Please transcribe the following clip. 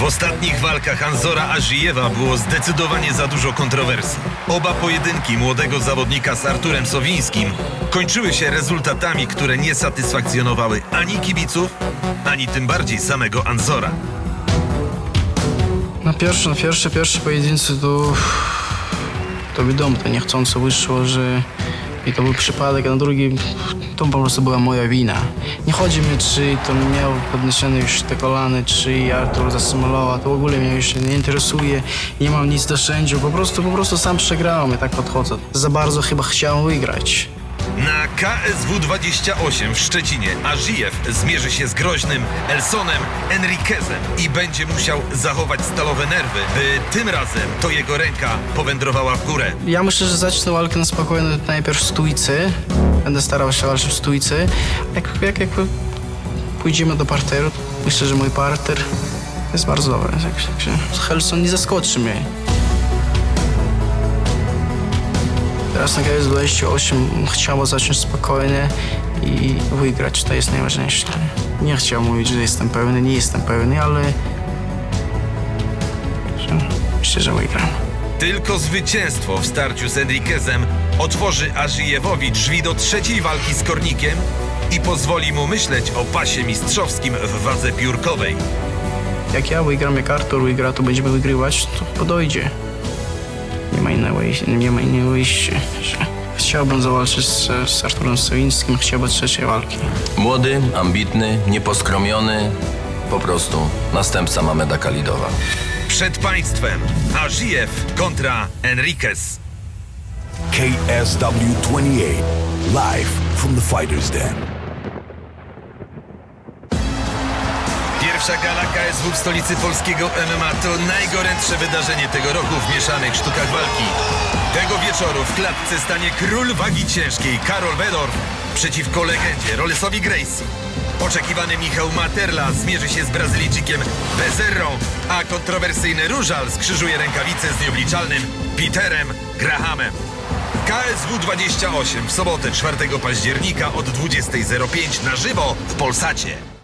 W ostatnich walkach Anzora Ażijewa było zdecydowanie za dużo kontrowersji. Oba pojedynki młodego zawodnika z Arturem Sowińskim kończyły się rezultatami, które nie satysfakcjonowały ani kibiców, ani tym bardziej samego Anzora. Na pierwszy, na pierwszy, pierwszy pojedynce to, to wiadomo, to niechcąco wyszło, że i to był przypadek, a na drugi to po prostu była moja wina. Nie chodzi mi, czy to miał podniesione już te kolany, czy Artur zasymulował, to w ogóle mnie już nie interesuje, nie mam nic do sędziów, po prostu, po prostu sam przegrałem i tak podchodzę. Za bardzo chyba chciałem wygrać. Na KSW 28 w Szczecinie Ażijew zmierzy się z groźnym Elsonem Enriquezem i będzie musiał zachować stalowe nerwy, by tym razem to jego ręka powędrowała w górę. Ja myślę, że zacznę walkę na spokojnie najpierw w stójce. Będę starał się walczyć w stójce. Jak, jak, jak pójdziemy do parteru, myślę, że mój parter jest bardzo dobry. Także także Helson nie zaskoczy mnie. Teraz na KS 28 chciałbym zacząć spokojnie i wygrać. To jest najważniejsze. Nie chciałem mówić, że jestem pełny, nie jestem pełny, ale myślę, że wygram. Tylko zwycięstwo w starciu z Enriquezem otworzy Ażijewowi drzwi do trzeciej walki z Kornikiem i pozwoli mu myśleć o pasie mistrzowskim w wadze piórkowej. Jak ja wygram, jak Artur wygra, to będziemy wygrywać, to podojdzie. Nie ma innego wyjścia. Nie ma innego wyjścia. Chciałbym zawalczyć z, z Arturem Sowińskim, chciałbym trzeciej walki. Młody, ambitny, nieposkromiony, po prostu następca Mameda Kalidowa. Przed państwem Ażijew kontra Enriquez. KSW 28, live from the Fighter's Den. Pierwsza gala KSW w stolicy polskiego MMA to najgorętsze wydarzenie tego roku w mieszanych sztukach walki. Tego wieczoru w klatce stanie król wagi ciężkiej Karol Bedorf przeciwko legendzie Rolesowi Gracie. Oczekiwany Michał Materla zmierzy się z Brazylijczykiem Bezerrą, a kontrowersyjny Różal skrzyżuje rękawice z nieobliczalnym Peterem Grahamem. KSW 28 w sobotę 4 października od 20.05 na żywo w Polsacie.